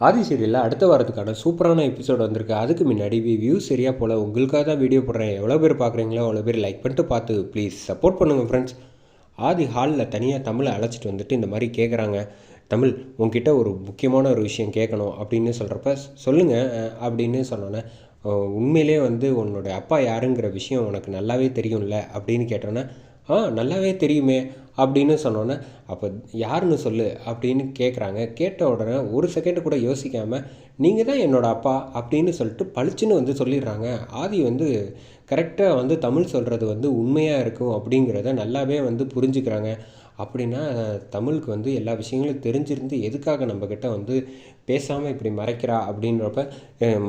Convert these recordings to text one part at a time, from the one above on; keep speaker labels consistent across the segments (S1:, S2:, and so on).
S1: ஆதி சீரியலில் அடுத்த வாரத்துக்கான சூப்பரான எபிசோட் வந்திருக்கு. அதுக்கு முன்னாடி வியூ சரியாக போல். உங்களுக்காக தான் வீடியோ போடுறேன். எவ்வளோ பேர் பார்க்குறீங்களோ அவ்வளோ பேர் லைக் பண்ணிட்டு பார்த்து ப்ளீஸ் சப்போர்ட் பண்ணுங்கள் ஃப்ரெண்ட்ஸ் ஆதி ஹாலில் தனியாக தமிழை அழைச்சிட்டு வந்துட்டு இந்த மாதிரி கேட்குறாங்க தமிழ் உங்ககிட்ட ஒரு முக்கியமான ஒரு விஷயம் கேட்கணும் அப்படின்னு சொல்கிறப்ப சொல்லுங்கள் அப்படின்னு சொன்னோன்னே உண்மையிலே வந்து உன்னோட அப்பா யாருங்கிற விஷயம் உனக்கு நல்லாவே தெரியும்ல அப்படின்னு கேட்டோன்னே ஆ நல்லாவே தெரியுமே. அப்படின்னு சொன்னோன்னே அப்போ யாருன்னு சொல்லு அப்படின்னு கேட்குறாங்க கேட்ட உடனே ஒரு செகண்டு கூட யோசிக்காமல் நீங்கள் தான் என்னோடய அப்பா அப்படின்னு சொல்லிட்டு பளிச்சுன்னு வந்து சொல்லிடுறாங்க. ஆதி வந்து கரெக்டாக வந்து தமிழ் சொல்கிறது வந்து உண்மையாக இருக்கும் அப்படிங்கிறத நல்லாவே வந்து புரிஞ்சுக்கிறாங்க. அப்படின்னா தமிழுக்கு வந்து எல்லா விஷயங்களும் தெரிஞ்சிருந்து எதுக்காக நம்மக்கிட்ட வந்து பேசாமல் இப்படி மறைக்கிறா அப்படின்றப்ப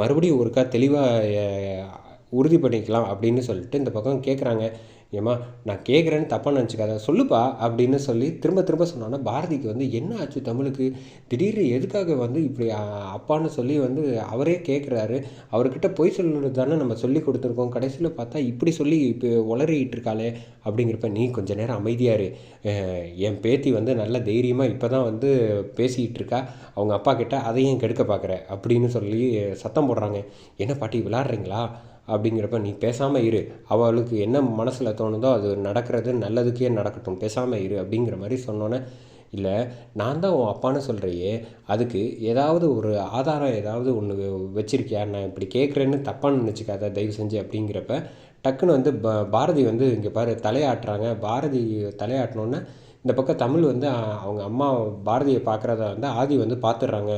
S1: மறுபடியும் ஒருக்கா தெளிவாக உறுதி பண்ணிக்கலாம் அப்படின்னு சொல்லிட்டு இந்த பக்கம் கேட்குறாங்க ஏம்மா நான் கேட்குறேன்னு தப்பாக நினச்சிக்காத சொல்லுப்பா அப்படின்னு சொல்லி திரும்ப திரும்ப சொன்னோன்னா பாரதிக்கு வந்து என்ன ஆச்சு தமிழுக்கு? திடீர்னு எதுக்காக வந்து இப்படி அப்பான்னு சொல்லி வந்து அவரே கேட்குறாரு அவர்கிட்ட பொய் சொல்லுறது தானே நம்ம சொல்லி கொடுத்துருக்கோம். கடைசியில் பார்த்தா இப்படி சொல்லி இப்போ உளறிட்டு இருக்காளே அப்படிங்கிறப்ப நீ கொஞ்சம் நேரம் அமைதியாரு என் பேத்தி வந்து நல்ல தைரியமாக இப்போ தான் வந்து பேசிக்கிட்டு இருக்கா. அவங்க அப்பா கிட்ட அதையும் கெடுக்க பார்க்குற அப்படின்னு சொல்லி சத்தம் போடுறாங்க. என்ன பாட்டி விளாட்றீங்களா? அப்படிங்கிறப்ப நீ பேசாமல் இரு. அவளுக்கு என்ன மனசில் தோணுதோ அது நடக்கிறது நல்லதுக்கே நடக்கட்டும். பேசாமல் இரு அப்படிங்கிற மாதிரி சொன்னோன்னே இல்லை நான் தான் உன் அப்பான்னு சொல்கிறையே அதுக்கு ஏதாவது ஒரு ஆதாரம் ஏதாவது ஒன்று வச்சுருக்கியா? நான் இப்படி கேட்குறேன்னு தப்பான்னு நினச்சிக்காத தயவு செஞ்சு அப்படிங்கிறப்ப டக்குன்னு வந்து ப பாரதி வந்து இங்கே பாரு தலையாட்டுறாங்க. பாரதி தலையாட்டினோன்னே இந்த பக்கம் தமிழ் வந்து அவங்க அம்மா பாரதியை பார்க்குறத வந்து ஆதி வந்து பார்த்துடுறாங்க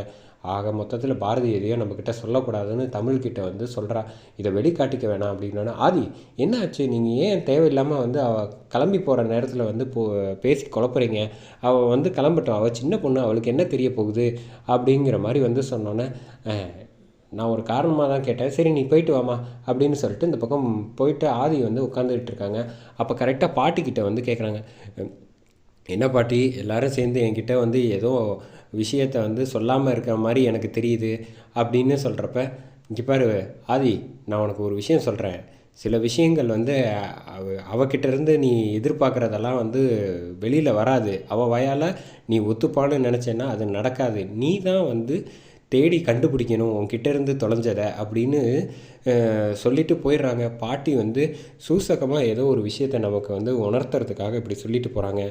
S1: ஆக மொத்தத்தில் பாரதி எதையோ நம்மக்கிட்ட சொல்லக்கூடாதுன்னு தமிழ்கிட்ட வந்து சொல்கிறா இதை வெளிக்காட்டிக்க வேணாம் அப்படின்னா ஆதி என்ன ஆச்சு? நீங்கள் ஏன் தேவையில்லாமல் வந்து அவள் கிளம்பி போகிற நேரத்தில் வந்து போ பேசி குழப்புறீங்க? அவள் வந்து கிளம்பட்டும். அவள் சின்ன பொண்ணு அவளுக்கு என்ன தெரிய போகுது? அப்படிங்கிற மாதிரி வந்து சொன்னோன்னே நான் ஒரு காரணமாக தான் கேட்டேன். சரி நீ போயிட்டு வாமா அப்படின்னு சொல்லிட்டு இந்த பக்கம் போயிட்டு ஆதி வந்து உட்காந்துக்கிட்டு இருக்காங்க. அப்போ கரெக்டாக பாட்டிக்கிட்ட வந்து கேட்குறாங்க என்ன பாட்டி? எல்லோரும் சேர்ந்து என்கிட்ட வந்து ஏதோ விஷயத்த வந்து சொல்லாமல் இருக்கிற மாதிரி எனக்கு தெரியுது அப்படின்னு சொல்கிறப்ப இங்கே பாரு ஆதி நான் உனக்கு ஒரு விஷயம் சொல்கிறேன் சில விஷயங்கள் வந்து அவ அவகிட்டேருந்து நீ எதிர்பார்க்குறதெல்லாம் வந்து வெளியில் வராது. அவள் வயால் நீ ஒத்துப்பான்னு நினச்சேன்னா அது நடக்காது. நீ தான் வந்து தேடி கண்டுபிடிக்கணும் உன்கிட்டேருந்து தொலைஞ்சதை அப்படின்னு சொல்லிட்டு போயிடுறாங்க. பாட்டி வந்து சூசகமாக ஏதோ ஒரு விஷயத்தை நமக்கு வந்து உணர்த்துறதுக்காக இப்படி சொல்லிட்டு போகிறாங்க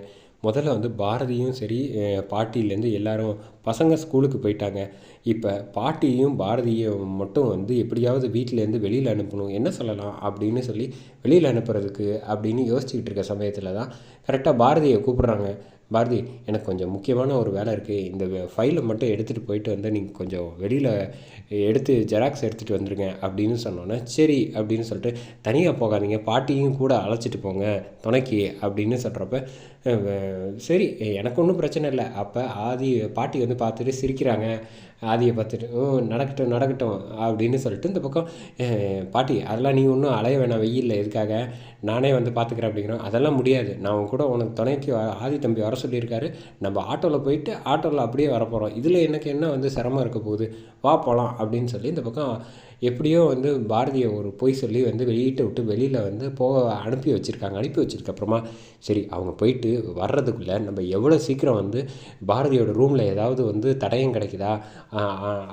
S1: முதல்ல வந்து பாரதியும் சரி பாட்டியிலேருந்து எல்லாரும் பசங்க ஸ்கூலுக்கு போயிட்டாங்க. இப்போ பாட்டியும் பாரதியும் மட்டும் வந்து எப்படியாவது வீட்டிலேருந்து வெளியில் அனுப்பணும் என்ன சொல்லலாம் அப்படின்னு சொல்லி வெளியில் அனுப்புறதுக்கு அப்படின்னு யோசிச்சுக்கிட்டு இருக்க சமயத்தில் தான் கரெக்டாக பாரதியை கூப்பிட்றாங்க. பாரதி எனக்கு கொஞ்சம் முக்கியமான ஒரு வேலை இருக்குது இந்த ஃபைலை மட்டும் எடுத்துகிட்டு போயிட்டு வந்து நீங்கள் கொஞ்சம் வெளியில் எடுத்து ஜெராக்ஸ் எடுத்துகிட்டு வந்துடுங்க அப்படின்னு சொன்னோன்னே சரி அப்படின்னு சொல்லிட்டு தனியாக போகாதீங்க பாட்டியும் கூட அழைச்சிட்டு போங்க துணைக்கி அப்படின்னு சொல்கிறப்ப சரி எனக்கு ஒன்றும் பிரச்சனை இல்லை. அப்போ ஆதி பாட்டி வந்து பார்த்துட்டு சிரிக்கிறாங்க. ஆதியை பார்த்துட்டு ஓ நடக்கட்டும் நடக்கட்டும் அப்படின்னு சொல்லிட்டு இந்த பக்கம் பாட்டி அதெல்லாம் நீ ஒன்றும் அலைய வேணாம் வெயிலில் எதுக்காக? நானே வந்து பார்த்துக்கிறேன் அப்படிங்கிறோம் அதெல்லாம் முடியாது. நான் கூட உனக்கு துணைக்கு ஆதி தம்பி வர சொல்லியிருக்காரு. நம்ம ஆட்டோவில் போயிட்டு ஆட்டோவில் அப்படியே வரப்போகிறோம் இதில் எனக்கு என்ன வந்து சிரமம் இருக்க போகுது? வா போகலாம் அப்படின்னு சொல்லி இந்த பக்கம் எப்படியோ வந்து பாரதியை ஒரு பொய் சொல்லி வந்து வெளியிட்ட விட்டு வெளியில் வந்து போக அனுப்பி வச்சுருக்காங்க அனுப்பி வச்சுருக்க. அப்புறமா சரி அவங்க போயிட்டு வர்றதுக்குள்ளே நம்ம எவ்வளோ சீக்கிரம் வந்து பாரதியோட ரூமில் ஏதாவது வந்து தடயம் கிடைக்குதா?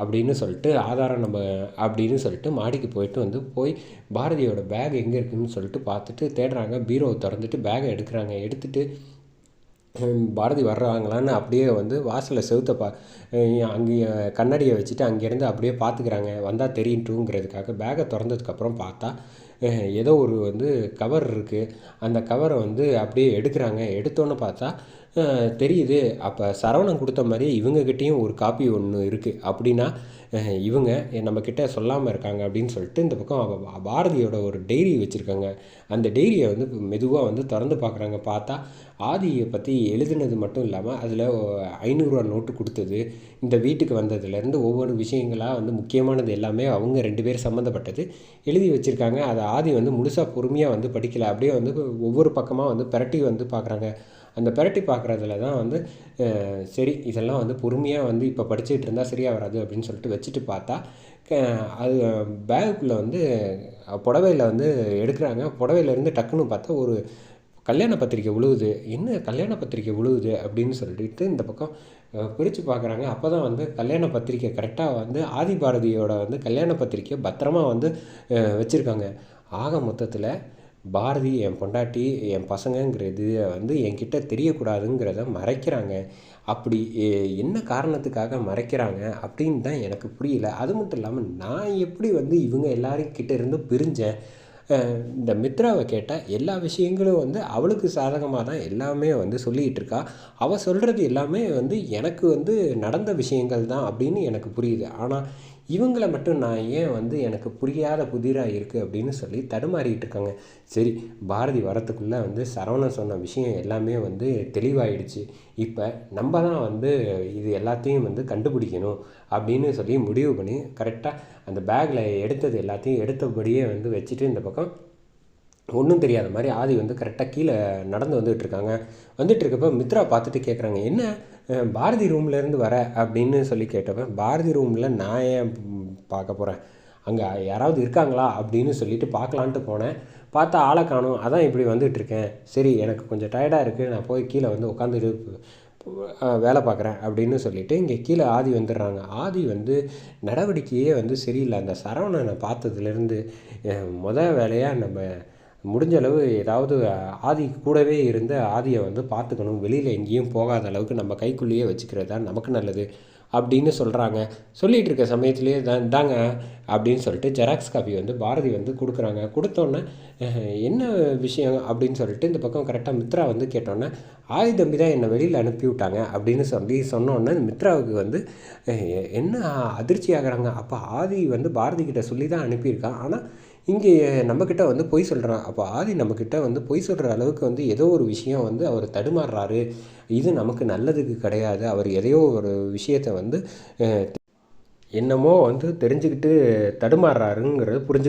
S1: அப்படின்னு சொல்லிட்டு ஆதாரம் நம்ம அப்படின்னு சொல்லிட்டு மாடிக்கு போயிட்டு வந்து போய் பாரதியோட பேக் எங்கே இருக்குதுன்னு சொல்லிட்டு பார்த்துட்டு தேடுறாங்க. பீரோவை திறந்துட்டு பேகை எடுக்கிறாங்க. எடுத்துகிட்டு பாரதி வர்றாங்களான்னு அப்படியே வந்து வாசலில் செவுத்த பா அங்கேயே கண்ணாடியை வச்சுட்டு அங்கேருந்து அப்படியே பார்த்துக்கிறாங்க. வந்தால் தெரியட்டுங்கிறதுக்காக பேகை திறந்ததுக்கப்புறம் பார்த்தா ஏதோ ஒரு வந்து கவர் இருக்குது அந்த கவரை வந்து அப்படியே எடுக்கிறாங்க. எடுத்தோன்னு பார்த்தா தெரியுது. அப்போ சரவணன் கொடுத்த மாதிரி இவங்கக்கிட்டேயும் ஒரு காப்பி ஒன்று இருக்குது அப்படின்னா இவங்க நம்மக்கிட்ட சொல்லாமல் இருக்காங்க அப்படின்னு சொல்லிட்டு இந்த பக்கம் பாரதியோட ஒரு டைரி வச்சுருக்காங்க. அந்த டைரியை வந்து மெதுவாக வந்து திறந்து பார்க்குறாங்க. பார்த்தா ஆதியை பற்றி எழுதுனது மட்டும் இல்லாமல் அதில் ஐநூறுரூவா நோட்டு கொடுத்தது. இந்த வீட்டுக்கு வந்ததுலேருந்து ஒவ்வொரு விஷயங்களாக வந்து முக்கியமானது எல்லாமே அவங்க ரெண்டு பேர் சம்மந்தப்பட்டது எழுதி வச்சுருக்காங்க. அதை ஆதி வந்து முழுசாக பொறுமையாக வந்து படிக்கலை. அப்படியே வந்து ஒவ்வொரு பக்கமாக வந்து பிரட்டி வந்து பார்க்குறாங்க. அந்த பிரட்டி பார்க்குறதுல தான் வந்து சரி இதெல்லாம் வந்து பொறுமையாக வந்து இப்போ படிச்சுட்டு இருந்தால் சரியாக வராது அப்படின்னு சொல்லிட்டு வச்சுட்டு பார்த்தா அது பேகுக்குள்ளே வந்து புடவையில் வந்து எடுக்கிறாங்க. புடவையிலேருந்து டக்குன்னு பார்த்தா ஒரு கல்யாண பத்திரிக்கை விழுவுது என்ன கல்யாண பத்திரிக்கை விழுவுது அப்படின்னு சொல்லிட்டு இந்த பக்கம் பிரித்து பார்க்குறாங்க அப்போ தான் வந்து கல்யாண பத்திரிக்கை கரெக்டாக வந்து ஆதி பாரதியோட வந்து கல்யாண பத்திரிக்கை பத்திரமா வந்து வச்சுருக்காங்க. ஆக மொத்தத்தில் பாரதி என் பொண்டாட்டி என் பசங்கங்கிறது வந்து என்கிட்ட தெரியக்கூடாதுங்கிறத மறைக்கிறாங்க. அப்படி என்ன காரணத்துக்காக மறைக்கிறாங்க அப்படின்னு தான் எனக்கு புரியல. அது மட்டும் இல்லாமல் நான் எப்படி வந்து இவங்க எல்லாரும் இருந்து பிரிஞ்சேன்? இந்த மித்ராவை கேட்டால் எல்லா விஷயங்களும் வந்து அவளுக்கு சாதகமாக தான் எல்லாமே வந்து சொல்லிகிட்டு இருக்கா. அவள் சொல்கிறது எல்லாமே வந்து எனக்கு வந்து நடந்த விஷயங்கள் தான் அப்படின்னு எனக்கு புரியுது. ஆனால் இவங்களை மட்டும் நான் ஏன் வந்து எனக்கு புரியாத புதிராக இருக்குது அப்படின்னு சொல்லி தடுமாறிட்டு இருக்காங்க. சரி பாரதி வரத்துக்குள்ளே வந்து சரவணன் சொன்ன விஷயம் எல்லாமே வந்து தெளிவாயிடுச்சு. இப்போ நம்ம தான் வந்து இது எல்லாத்தையும் வந்து கண்டுபிடிக்கணும் அப்படின்னு சொல்லி முடிவு பண்ணி கரெக்டாக அந்த பேக்கில் எடுத்தது எல்லாத்தையும் எடுத்தபடியே வந்து வச்சுட்டு இந்த பக்கம் ஒன்றும் தெரியாத மாதிரி ஆதி வந்து கரெக்டாக கீழே நடந்து வந்துகிட்ருக்காங்க வந்துட்டு இருக்கப்போ மித்ரா பார்த்துட்டு கேட்குறாங்க என்ன? பாரதி ரூம்லேருந்து வர அப்படின்னு சொல்லி கேட்டப்ப பாரதி ரூமில் நான் ஏன் பார்க்க போகிறேன் அங்கே யாராவது இருக்காங்களா? அப்படின்னு சொல்லிட்டு பார்க்கலான்ட்டு போனேன். பார்த்தா ஆளை காணும். அதான் இப்படி வந்துட்டு இருக்கேன். சரி எனக்கு கொஞ்சம் டயர்டாக இருக்குது நான் போய் கீழே வந்து உட்காந்துட்டு வேலை பார்க்குறேன் அப்படின்னு சொல்லிட்டு இங்கே கீழே ஆதி வந்துடுறாங்க. ஆதி வந்து நடவடிக்கையே வந்து சரியில்லை. அந்த சரவணனை பார்த்ததுலேருந்து முத வேலையாக நம்ம முடிஞ்ச அளவு ஏதாவது ஆதி கூடவே இருந்து ஆதியை வந்து பார்த்துக்கணும். வெளியில் எங்கேயும் போகாத அளவுக்கு நம்ம கைக்குள்ளேயே வச்சுக்கிறது தான் நமக்கு நல்லது அப்படின்னு சொல்கிறாங்க சொல்லிகிட்டு இருக்க சமயத்துலேயே தான் தாங்க அப்படின்னு சொல்லிட்டு ஜெராக்ஸ் காப்பி வந்து பாரதி வந்து கொடுக்குறாங்க. கொடுத்தோன்னே என்ன விஷயம்? அப்படின்னு சொல்லிட்டு இந்த பக்கம் கரெக்டாக மித்ரா வந்து கேட்டோன்னே ஆதி தம்பி தான் என்னை வெளியில் அனுப்பி விட்டாங்க அப்படின்னு சொல்லி சொன்னோன்னே மித்ராவுக்கு வந்து என்ன அதிர்ச்சி ஆகிறாங்க? அப்போ ஆதி வந்து பாரதி கிட்ட சொல்லி தான் அனுப்பியிருக்கான் ஆனால் இங்கே நம்மக்கிட்ட வந்து பொய் சொல்கிறான் அப்போ ஆதி நம்மக்கிட்ட வந்து பொய் சொல்கிற அளவுக்கு வந்து ஏதோ ஒரு விஷயம் வந்து அவர் தடுமாறுறாரு. இது நமக்கு நல்லதுக்கு கிடையாது. அவர் எதையோ ஒரு விஷயத்தை வந்து என்னமோ வந்து தெரிஞ்சுக்கிட்டு தடுமாறுறாருங்கிறது புரிஞ்சு